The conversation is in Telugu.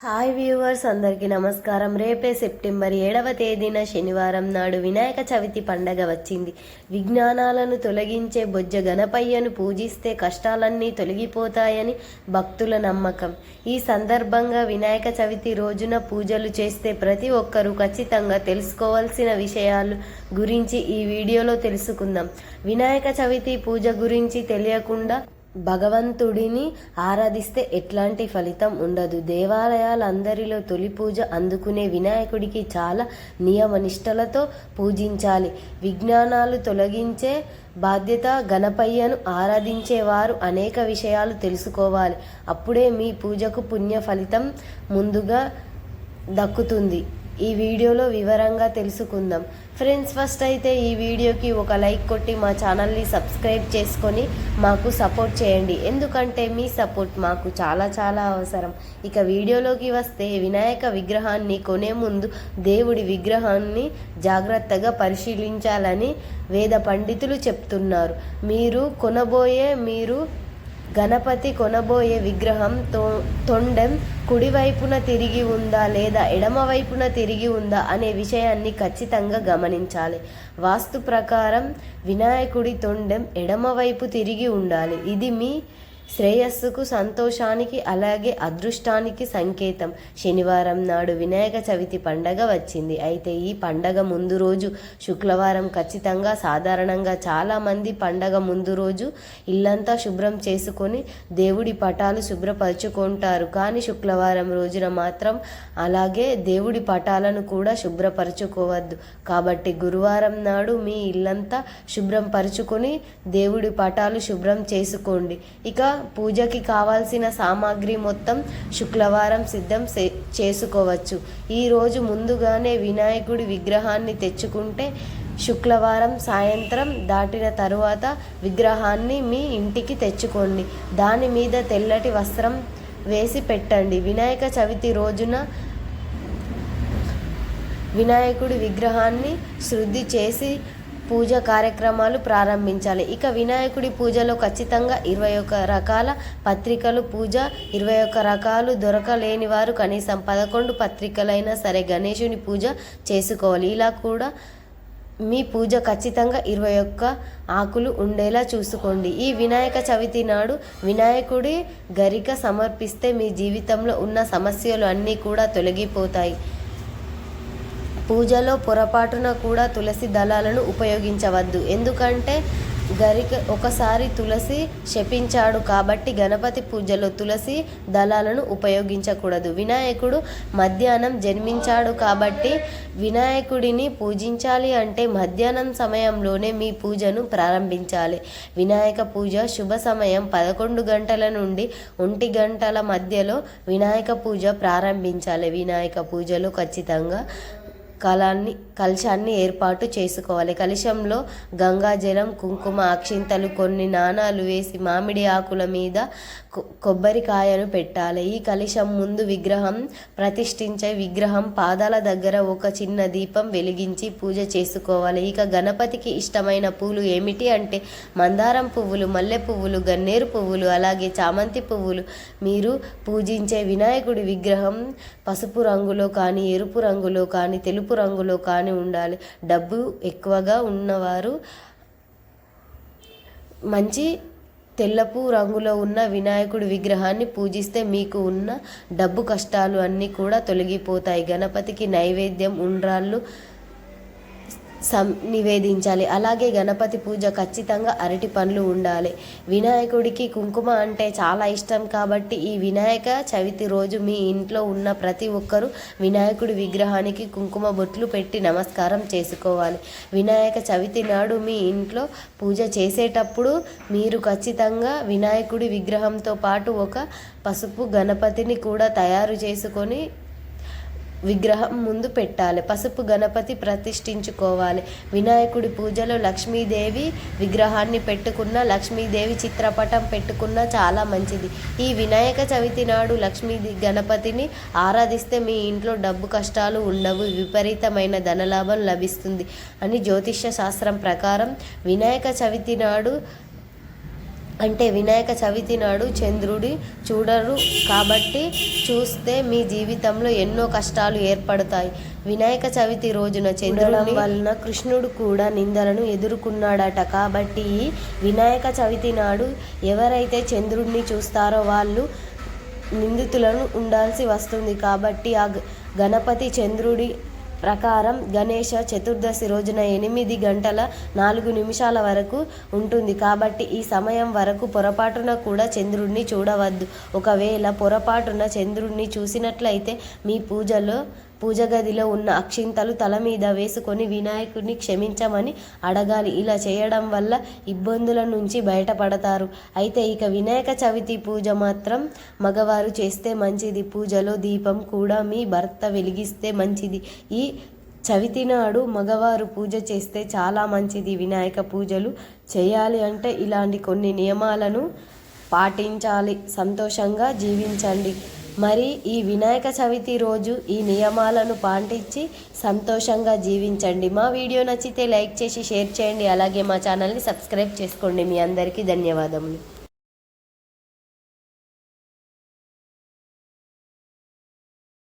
హాయ్ వ్యూవర్స్ అందరికీ నమస్కారం. రేపే సెప్టెంబర్ ఏడవ తేదీన శనివారం నాడు వినాయక చవితి పండగ వచ్చింది. విజ్ఞానాలను తొలగించే బొజ్జ గణపయ్యను పూజిస్తే కష్టాలన్నీ తొలగిపోతాయని భక్తుల నమ్మకం. ఈ సందర్భంగా వినాయక చవితి రోజున పూజలు చేస్తే ప్రతి ఒక్కరూ ఖచ్చితంగా తెలుసుకోవాల్సిన విషయాలు గురించి ఈ వీడియోలో తెలుసుకుందాం. వినాయక చవితి పూజ గురించి తెలియకుండా భగవంతుడిని ఆరాధిస్తే ఎట్లాంటి ఫలితం ఉండదు. దేవాలయాలందరిలో తొలి పూజ అందుకునే వినాయకుడికి చాలా నియమనిష్టలతో పూజించాలి. విజ్ఞానాలు తొలగించే బాధ్యత గణపయ్యను ఆరాధించేవారు అనేక విషయాలు తెలుసుకోవాలి. అప్పుడే మీ పూజకు పుణ్య ఫలితం ముందుగా దక్కుతుంది. ఈ వీడియోలో వివరంగా తెలుసుకుందాం. ఫ్రెండ్స్ ఫస్ట్ అయితే ఈ వీడియోకి ఒక లైక్ కొట్టి మా ఛానల్ని సబ్స్క్రైబ్ చేసుకొని మాకు సపోర్ట్ చేయండి. ఎందుకంటే మీ సపోర్ట్ మాకు చాలా చాలా అవసరం. ఇక వీడియోలోకి వస్తే వినాయక విగ్రహాన్ని కొనే ముందు దేవుడి విగ్రహాన్ని జాగ్రత్తగా పరిశీలించాలని వేద పండితులు చెప్తున్నారు. మీరు కొనబోయే మీరు గణపతి కొనబోయే విగ్రహం తో తొండెం కుడివైపున తిరిగి ఉందా లేదా ఎడమవైపున తిరిగి ఉందా అనే విషయాన్ని ఖచ్చితంగా గమనించాలి. వాస్తు ప్రకారం వినాయకుడి తొండెం ఎడమవైపు తిరిగి ఉండాలి. ఇది మీ శ్రేయస్సుకు సంతోషానికి అలాగే అదృష్టానికి సంకేతం. శనివారం నాడు వినాయక చవితి పండగ వచ్చింది. అయితే ఈ పండగ ముందు రోజు శుక్రవారం ఖచ్చితంగా సాధారణంగా చాలామంది పండగ ముందు రోజు ఇల్లంతా శుభ్రం చేసుకొని దేవుడి పటాలు శుభ్రపరచుకుంటారు. కానీ శుక్రవారం రోజున మాత్రం అలాగే దేవుడి పటాలను కూడా శుభ్రపరచుకోవద్దు. కాబట్టి గురువారం నాడు మీ ఇల్లంతా శుభ్రం పరుచుకొని దేవుడి పటాలు శుభ్రం చేసుకోండి. ఇక పూజకి కావాల్సిన సామాగ్రి మొత్తం శుక్రవారం సిద్ధం చేసుకోవచ్చు. ఈరోజు ముందుగానే వినాయకుడి విగ్రహాన్ని తెచ్చుకుంటే శుక్రవారం సాయంత్రం దాటిన తరువాత విగ్రహాన్ని మీ ఇంటికి తెచ్చుకోండి. దాని మీద తెల్లటి వస్త్రం వేసి పెట్టండి. వినాయక చవితి రోజున వినాయకుడి విగ్రహాన్ని శుద్ధి చేసి పూజ కార్యక్రమాలు ప్రారంభించాలి. ఇక వినాయకుడి పూజలో ఖచ్చితంగా ఇరవై ఒక్క రకాల పత్రికలు పూజ ఇరవై ఒక్క రకాలు దొరకలేని వారు కనీసం పదకొండు పత్రికలైనా సరే గణేశుని పూజ చేసుకోవాలి. ఇలా కూడా మీ పూజ ఖచ్చితంగా ఇరవై ఒక్క ఆకులు ఉండేలా చూసుకోండి. ఈ వినాయక చవితి నాడు వినాయకుడి గరిక సమర్పిస్తే మీ జీవితంలో ఉన్న సమస్యలు అన్నీ కూడా తొలగిపోతాయి. పూజలో పొరపాటున కూడా తులసి దళాలను ఉపయోగించవద్దు. ఎందుకంటే గరిక ఒకసారి తులసి శపించాడు కాబట్టి గణపతి పూజలో తులసి దళాలను ఉపయోగించకూడదు. వినాయకుడు మధ్యాహ్నం జన్మించాడు కాబట్టి వినాయకుడిని పూజించాలి అంటే మధ్యాహ్నం సమయంలోనే మీ పూజను ప్రారంభించాలి. వినాయక పూజ శుభ సమయం పదకొండు గంటల నుండి ఒంటి గంటల మధ్యలో వినాయక పూజ ప్రారంభించాలి. వినాయక పూజలో ఖచ్చితంగా కాలాన్ని కలశాన్ని ఏర్పాటు చేసుకోవాలి. కలశంలో గంగాజలం కుంకుమ అక్షింతలు కొన్ని నాణాలు వేసి మామిడి ఆకుల మీద కొబ్బరికాయను పెట్టాలి. ఈ కలశం ముందు విగ్రహం ప్రతిష్ఠించే విగ్రహం పాదాల దగ్గర ఒక చిన్న దీపం వెలిగించి పూజ చేసుకోవాలి. ఇక గణపతికి ఇష్టమైన పూలు ఏమిటి అంటే మందారం పువ్వులు మల్లె పువ్వులు గన్నేరు పువ్వులు అలాగే చామంతి పువ్వులు. మీరు పూజించే వినాయకుడి విగ్రహం పసుపు రంగులో కానీ ఎరుపు రంగులో కానీ తెలుపు రంగులో కానీ ఉండాలి. డబ్బు ఎక్కువగా ఉన్నవారు మంచి తెల్లపు రంగులో ఉన్న వినాయకుడి విగ్రహాన్ని పూజిస్తే మీకు ఉన్న డబ్బు కష్టాలు అన్నీ కూడా తొలగిపోతాయి. గణపతికి నైవేద్యం ఉండ్రాళ్ళు సం నివేదించాలి. అలాగే గణపతి పూజ ఖచ్చితంగా అరటి పండ్లు ఉండాలి. వినాయకుడికి కుంకుమ అంటే చాలా ఇష్టం కాబట్టి ఈ వినాయక చవితి రోజు మీ ఇంట్లో ఉన్న ప్రతి ఒక్కరూ వినాయకుడి విగ్రహానికి కుంకుమ బొట్లు పెట్టి నమస్కారం చేసుకోవాలి. వినాయక చవితి నాడు మీ ఇంట్లో పూజ చేసేటప్పుడు మీరు ఖచ్చితంగా వినాయకుడి విగ్రహంతో పాటు ఒక పసుపు గణపతిని కూడా తయారు చేసుకొని విగ్రహం ముందు పెట్టాలి. పసుపు గణపతి ప్రతిష్ఠించుకోవాలి. వినాయకుడి పూజలో లక్ష్మీదేవి విగ్రహాన్ని పెట్టుకున్న లక్ష్మీదేవి చిత్రపటం పెట్టుకున్న చాలా మంచిది. ఈ వినాయక చవితి నాడు లక్ష్మీ గణపతిని ఆరాధిస్తే మీ ఇంట్లో డబ్బు కష్టాలు ఉండవు. విపరీతమైన ధనలాభం లభిస్తుంది. అని జ్యోతిష్య శాస్త్రం ప్రకారం వినాయక చవితి నాడు అంటే వినాయక చవితి నాడు చంద్రుడి చూడరు కాబట్టి చూస్తే మీ జీవితంలో ఎన్నో కష్టాలు ఏర్పడతాయి. వినాయక చవితి రోజున చంద్రుడి వలన కృష్ణుడు కూడా నిందలను ఎదుర్కొన్నాడట. కాబట్టి ఈ వినాయక చవితి నాడు ఎవరైతే చంద్రుడిని చూస్తారో వాళ్ళు నిందితులను ఉండాల్సి వస్తుంది. కాబట్టి ఆ గణపతి చంద్రుడి ప్రకారం గణేష చతుర్దశి రోజున ఎనిమిది గంటల నాలుగు నిమిషాల వరకు ఉంటుంది. కాబట్టి ఈ సమయం వరకు పొరపాటున కూడా చంద్రుడిని చూడవద్దు. ఒకవేళ పొరపాటున చంద్రుడిని చూసినట్లయితే మీ పూజలో పూజ గదిలో ఉన్న అక్షింతలు తల మీద వేసుకొని వినాయకుడిని క్షమించమని అడగాలి. ఇలా చేయడం వల్ల ఇబ్బందుల నుంచి బయటపడతారు. అయితే ఇక వినాయక చవితి పూజ మాత్రం మగవారు చేస్తే మంచిది. పూజలో దీపం కూడా మీ భర్త వెలిగిస్తే మంచిది. ఈ చవితి నాడు మగవారు పూజ చేస్తే చాలా మంచిది. వినాయక పూజలు చేయాలి అంటే ఇలాంటి కొన్ని నియమాలను పాటించాలి. సంతోషంగా జీవించండి. మరి ఈ వినాయక చవితి రోజు ఈ నియమాలను పాటించి సంతోషంగా జీవించండి. మా వీడియో నచ్చితే లైక్ చేసి షేర్ చేయండి. అలాగే మా ఛానల్ని సబ్స్క్రైబ్ చేసుకోండి. మీ అందరికీ ధన్యవాదములు.